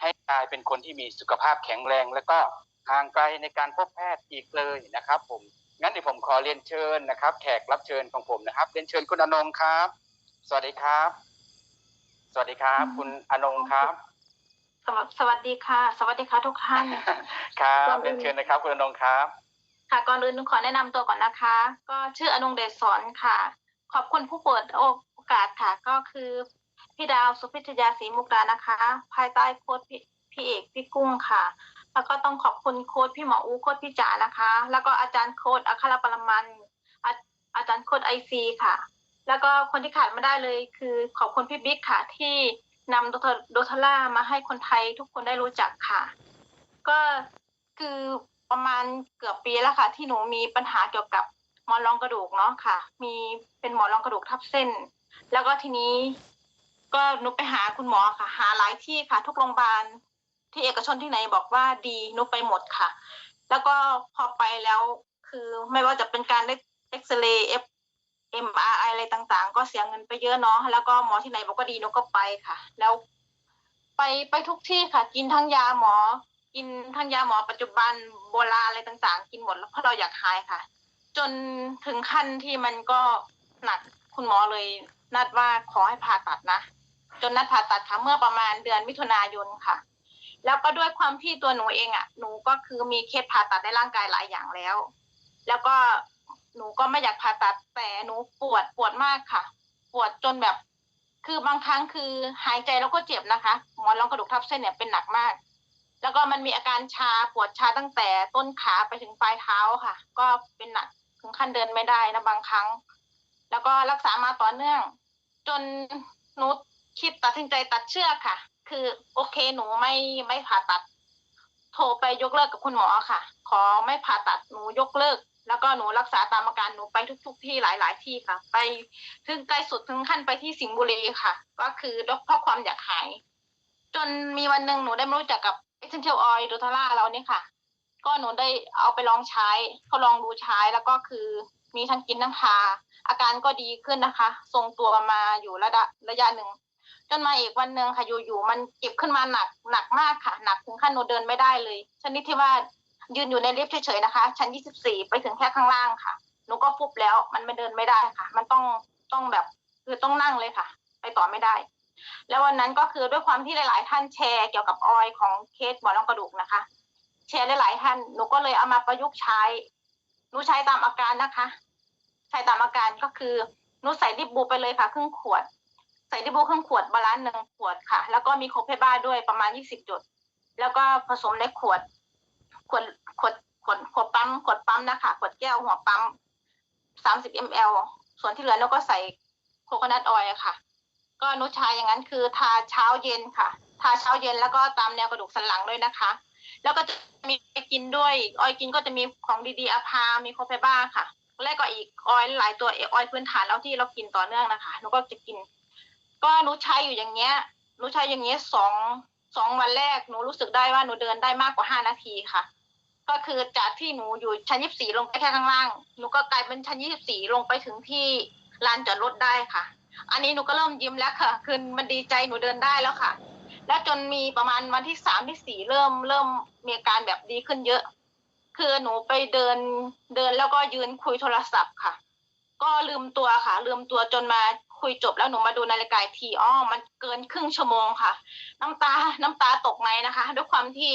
ให้กลายเป็นคนที่มีสุขภาพแข็งแรง แล้วก็ห่างไกลในการพบแพทย์อีกเลยนะครับ ผมงั้นเดี๋ยวผมขอเรียนเชิญนะครับ แขกรับเชิญของผมนะครับ เรียนเชิญคุณอนงครับ สวัสดีครับ สวัสดีครับ คุณอนงครับ สวัสสวัสดีค่ะ สวัสดีค่ะทุกท่านครับก่อนอื่นเรียนเชิญนะครับ คุณอนงครับ ค่ะก่อนอื่นหนูขอแนะนำตัวก่อนนะคะ ก็ชื่ออนงเดชสอนค่ะ ขอบคุณผู้เปิดโอกาสค่ะ ก็คือ พี่ดาวสุพิทยาศรีมุกดานะคะ ภายใต้โค้ดพี่พี่เอกพี่กุ้งค่ะ แล้วก็ต้องขอบคุณโค้ดพี่หมออูโค้ดพี่จ๋านะคะ แล้วก็อาจารย์โค้ดอัครปรมันอาอาจารย์โค้ดไอซีค่ะ แล้วก็คนที่ขาดไม่ได้เลย คือขอบคุณพี่บิ๊กค่ะ ที่นำโดทโดทล่ามาให้คนไทยทุกคนได้รู้จักค่ะ ก็คือประมาณเกือบปีแล้วค่ะ ที่หนูมีปัญหาเกี่ยวกับหมอนรองกระดูกเนาะค่ะ มีเป็นหมอนรองกระดูกทับเส้น แล้วก็ทีนี้ ก็หนูไปหาคุณหมอค่ะ หาหลายที่ค่ะ ทุกโรงพยาบาลที่เอกชนที่ไหนบอกว่าดีหนูไปหมดค่ะ แล้วก็พอไปแล้วคือไม่ว่าจะเป็นการได้เอ็กซเรย์เอฟเอ็มอาร์ไออะไรต่างๆ ก็เสียเงินไปเยอะเนาะแล้วก็หมอที่ไหนบอกว่าดีหนูก็ไปค่ะ แล้ว ไปไปทุกที่ค่ะ กินทั้งยาหมอ กินทั้งยาหมอปัจจุบันโบราณอะไรต่างๆ กินหมดแล้วเพราะเราอยากหายค่ะ จนถึงขั้นที่มันก็หนักคุณหมอเลยนัดว่าขอให้ผ่าตัดนะ จนนัดผ่าตัดค่ะเมื่อประมาณเดือนมิถุนายนค่ะ แล้วก็ด้วยความที่ตัวหนูเองอะหนูก็คือมีเคสผ่าตัดในร่างกายหลายอย่างแล้ว แล้วก็หนูก็ไม่อยากผ่าตัดแต่หนูปวดปวดมากค่ะ ปวดจนแบบ คือบางครั้งคือหายใจแล้วก็เจ็บนะคะหมอนรองกระดูกทับเส้นเนี่ยเป็นหนักมาก แล้วก็มันมีอาการชาปวดชาตั้งแต่ต้นขาไปถึงปลายเท้าค่ะ ก็เป็นหนักถึงขั้นเดินไม่ได้นะบางครั้ง แล้วก็รักษามาต่อเนื่อง จนหนู คิดตัดสินใจตัดเชือกค่ะ คือโอเคหนูไม่ไม่ผ่าตัด โทรไปยกเลิกกับคุณหมอค่ะ ขอไม่ผ่าตัดหนูยกเลิก แล้วก็หนูรักษาตามอาการหนูไปทุก ๆที่หลาย ๆ ที่ค่ะ ไปถึงไกลสุดถึงขั้นไปที่สิงห์บุรีค่ะ ก็คือเพราะความอยากหาย จนมีวันหนึ่งหนูได้มารู้จักกับ Essential Oil ดูทาร่าเราเนี่ยค่ะ ก็หนูได้เอาไปลองใช้ทดลองดูใช้แล้วก็คือมีทั้งกินทั้งทาอาการก็ดีขึ้นนะคะ ทรงตัวมาอยู่ระดับระยะหนึ่ง จนมาอีกวันหนึ่งค่ะอยู่ๆมันเก็บขึ้นมาหนักหนักมากค่ะ หนักถึงขั้นหนูเดินไม่ได้เลยชนิดที่ว่ายืนอยู่ในลิฟต์เฉยๆนะคะ ชั้น 24 ไปถึงแค่ข้างล่างค่ะหนูก็ฟุบแล้วมันไม่เดินไม่ได้ค่ะ มันต้องต้องแบบคือต้องนั่งเลยค่ะ ไปต่อไม่ได้ แล้ววันนั้นก็คือด้วยความที่หลาย ๆ ท่านแชร์เกี่ยวกับออยของเคสหมอนรองกระดูกนะคะ แชร์หลายๆท่านหนูก็เลยเอามาประยุกต์ใช้หนูใช้ตามอาการนะคะ ใช้ตามอาการก็คือหนูใส่ดิบบูไปเลยค่ะ ครึ่งขวด ใส่ดิบบูครึ่งขวดบาลานซ์หนึ่งขวดค่ะ แล้วก็มีโคเพบ้าด้วยประมาณยี่สิบจุดแล้วก็ผสมในขวด ขวดขวดขวดขวดปั๊มขวดปั๊มนะคะขวดแก้วหัวปั๊มสามสิบมลส่วนที่เหลือหนูก็ใส่โคโคนัทออยล์ค่ะ ก็นุชาอย่างนั้นคือทาเช้าเย็นค่ะ ทาเช้าเย็นแล้วก็ตามแนวกระดูกสันหลังด้วยนะคะ แล้วก็จะมีกินด้วย ออยกินก็จะมีของดีๆอาพา มีโคเฟบ้าค่ะ แล้วก็อีกออยหลายตัวออยพื้นฐานแล้วที่เรากินต่อเนื่องนะคะนูก็จะกิน ก็หนูใช้อยู่อย่างเงี้ยหนูใช้อย่างเงี้ยสองสองวันแรกหนูรู้สึกได้ว่าหนูเดินได้มากกว่าห้านาทีค่ะ ก็คือจากที่หนูอยู่ชั้นยี่สี่ลงไปแค่ข้างล่างหนูก็กลายเป็นชั้นยี่สี่ลงไปถึงที่ลานจอดรถได้ค่ะ อันนี้หนูก็เริ่มยิ้มแล้วค่ะ คือมันดีใจหนูเดินได้แล้วค่ะ แล้วจนมีประมาณวันที่สามที่สี่เริ่มเริ่มมีอาการแบบดีขึ้นเยอะ คือหนูไปเดินเดินแล้วก็ยืนคุยโทรศัพท์ค่ะ ก็ลืมตัวค่ะ ลืมตัวจนมา คุยจบแล้วหนูมาดูนาฬิกาทีอ๋อมันเกินครึ่งชั่วโมงค่ะ น้ำตาน้ำตาตกในนะคะ ด้วยความที่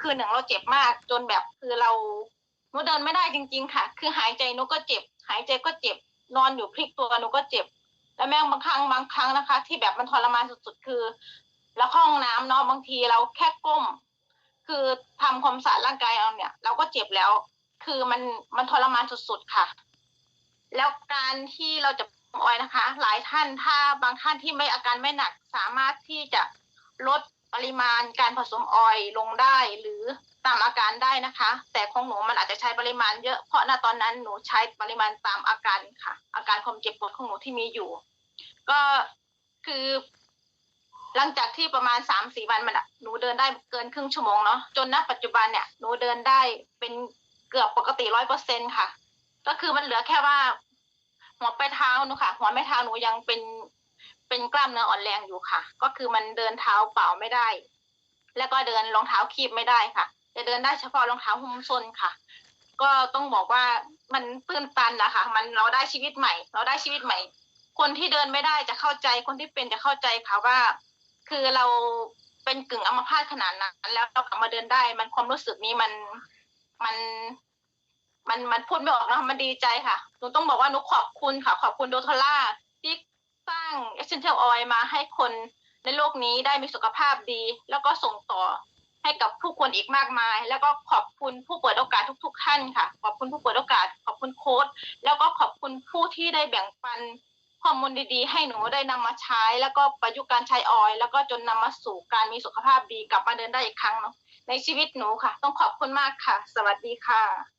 คือหนึ่งเราเจ็บมากจนแบบคือเราหนูเดินไม่ได้จริง ๆ ค่ะ คือหายใจหนูก็เจ็บ หายใจก็เจ็บนอนอยู่พลิกตัวหนูก็เจ็บ แล้วแม่งบางครั้งบางครั้งนะคะ ที่แบบมันทรมานสุดๆคือ แล้วห้องน้ำเนาะบางทีเราแค่ก้ม คือทำความสะอาดร่างกายเราเนี่ย เราก็เจ็บแล้ว คือมันมันทรมานสุดๆค่ะ แล้วการที่เราจะ ออยนะคะ หลายท่านถ้าบางท่านที่ไม่อาการไม่หนักสามารถที่จะลดปริมาณการผสมออยลงได้ หรือตามอาการได้นะคะ แต่ของหนูมันอาจจะใช้ปริมาณเยอะเพราะณตอนนั้นหนูใช้ปริมาณตามอาการค่ะ อาการความเจ็บปวดของหนูที่มีอยู่ ก็คือ หลังจากที่ประมาณสามสี่วันมันอะหนูเดินได้เกินครึ่งชั่วโมงเนาะจนณปัจจุบันเนี่ยหนูเดินได้เป็นเกือบปกติร้อยเปอร์เซ็นค่ะ ก็คือมันเหลือแค่ว่า หัวไปเท้าหนูค่ะ หัวไม่เท้าหนูยังเป็นเป็นกล้ามเนื้ออ่อนแรงอยู่ค่ะ ก็คือมันเดินเท้าเปล่าไม่ได้ แล้วก็เดินรองเท้าคีบไม่ได้ค่ะ จะเดินได้เฉพาะรองเท้าหุ้มส้นค่ะ ก็ต้องบอกว่ามันตื้นตันนะคะ มันเราได้ชีวิตใหม่ เราได้ชีวิตใหม่ คนที่เดินไม่ได้จะเข้าใจ คนที่เป็นจะเข้าใจค่ะว่า คือเราเป็นกึ่งอัมพาตขนาดนั้น แล้วเรากลับมาเดินได้ มันความรู้สึกนี้มันมัน มันมันพูดไม่ออกนะมันดีใจค่ะหนูต้องบอกว่าหนูขอบคุณค่ะ ขอบคุณโดทล่าที่สร้าง essential oil มาให้คนในโลกนี้ได้มีสุขภาพดี แล้วก็ส่งต่อให้กับผู้คนอีกมากมาย แล้วก็ขอบคุณผู้เปิดโอกาสทุก ๆ ท่านค่ะ ขอบคุณผู้เปิดโอกาส ขอบคุณโค้ดแล้วก็ขอบคุณผู้ที่ได้แบ่งปันข้อมูลดีๆ ให้หนูได้นำมาใช้ แล้วก็ประยุกต์การใช้ออยล์แล้วก็จนนำมาสู่การมีสุขภาพดีกลับมาเดินได้อีกครั้งเนาะในชีวิตหนูค่ะ ต้องขอบคุณมากค่ะ สวัสดีค่ะ